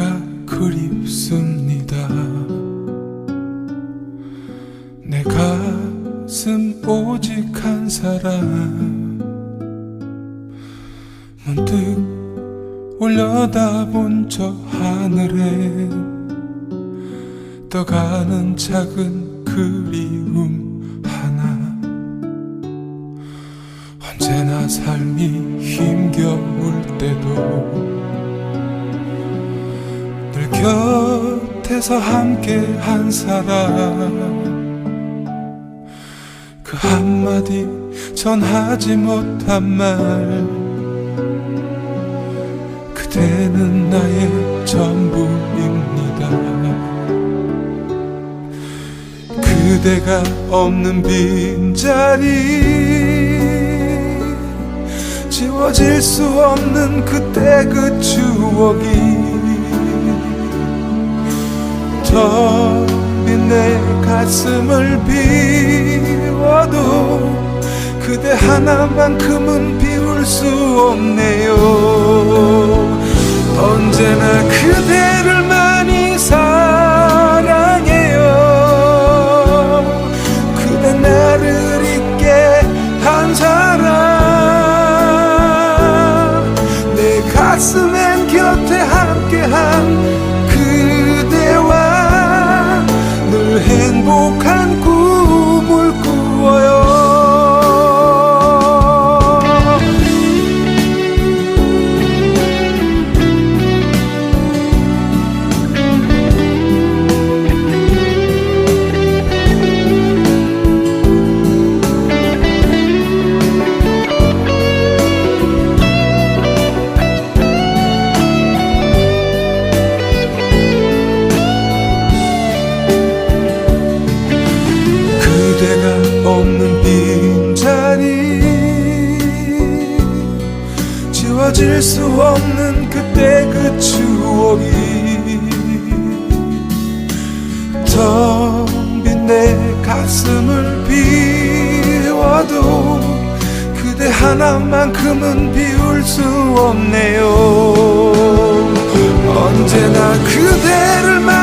그대가 그립습니다. 내 가슴 오직 한 사람. 문득 올려다본 저 하늘에 떠가는 작은 그리움 하나. 언제나 삶이 힘겨울 때도 곁에서 함께 한 사람. 그 한마디 전하지 못한 말. 그대는 나의 전부입니다. 그대가 없는 빈자리. 지워질 수 없는 그때 그 추억이 텅빈 내 가슴을 비워도 그대 하나만큼은 비울 수 없네요. 언제나 그대 지워질 수 없는 그때 그 추억이 텅빈 내 가슴을 비워도 그대 하나만큼은 비울 수 없네요. 언제나 그대를 많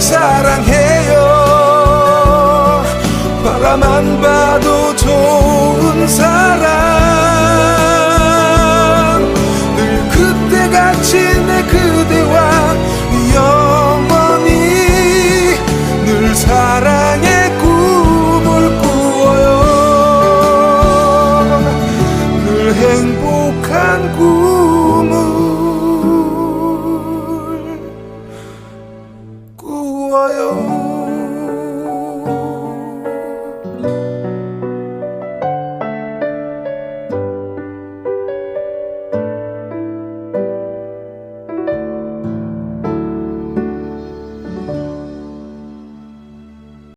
사랑해요. 바라만 봐도 좋은 사람